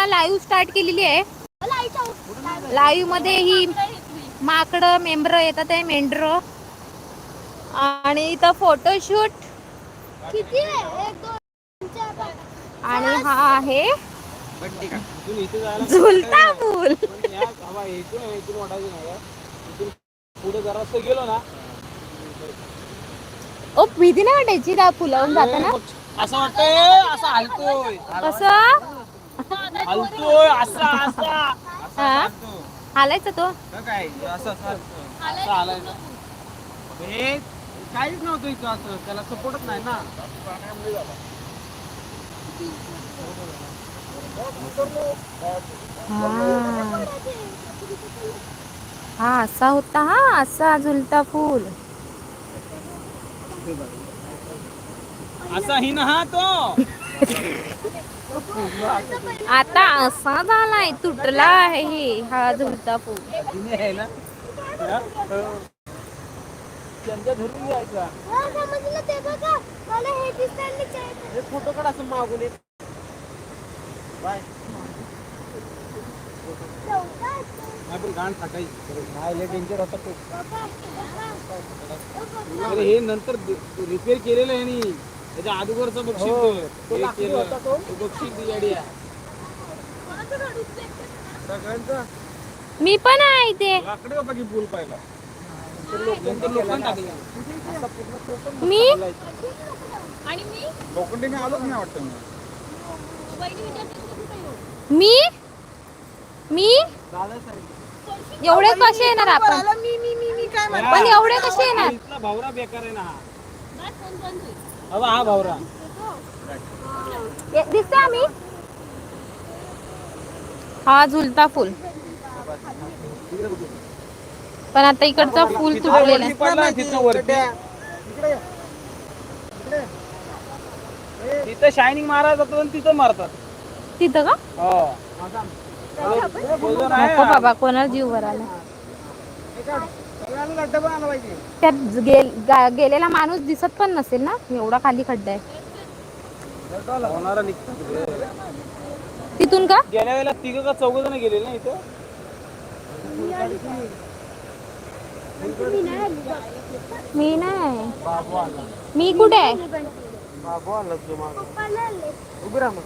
आता live start केलेली आहे. लाईव्हमध्ये ही माकडं मेंबर येतात आहे मेंढर. आणि इथं फोटोशूट किती आणि हा आहे झुलता पूल. पुढे जरासं गेलो ना. ओ भीती नाही वाटायची त्या पुलावून जाताना? असं वाटतंय असं हलतोय. कसं हलतोय असा असा. हा? हालायचा तो? काय असं असं असं हालायचं. हे काहीच नव्हतं इथं असं. त्याला सपोर्टच नाही ना. हा. हा असा होता हा असा झुलता फूल. असा ही ना हा तो. आता असा झालाय तुटला आहे हे हा झुलता हा? हो. हा, हे. हे फोटो काढ असं मागून एक. बाय. घाण टाकायची लय डेंजर होता तो. बाबा, बाबा. अरे हे नंतर रिपेअर केलेलं आहे त्याच्या अगोदरचं बक्षीस तो. हे केलं. तो. बक्षीस ती गाडी आहे. सगळ्यांचं? मी पण आहे इथे. लाकडे होता की पूल पाहिला नंतर लोखंड टाकलं. मी? लोखंडी मी आलोच नाही वाटतं मी. मी? मी? एवढे कसे येणार आपण? पण एवढे कसे येणार? इथला भावरा बेकार आहे ना. हा हवा हा भावरा। दिसते आम्ही? हा झुलता फुल. पण आता इकडचा फुल तुटलेला आहे. पडला तिथं वरती. तिथं शायनिंग जातात आणि तिथं मारतात. तिथं का? हो. बाबा कोणाला जीव भरायला. आला त्यात गेल- गा- गेलेला माणूस दिसत पण नसेल ना? एवढा खाली खड्डा आहे. होणारा निघतो तिथून का? गेल्या वेळेला तिघ का चौघ जण गेलेले ना इथं? मी नाही. बाबू आला मी कुठे आहे? बाबू आला जो मागं. पप्पाला आले. उभी राहा मग.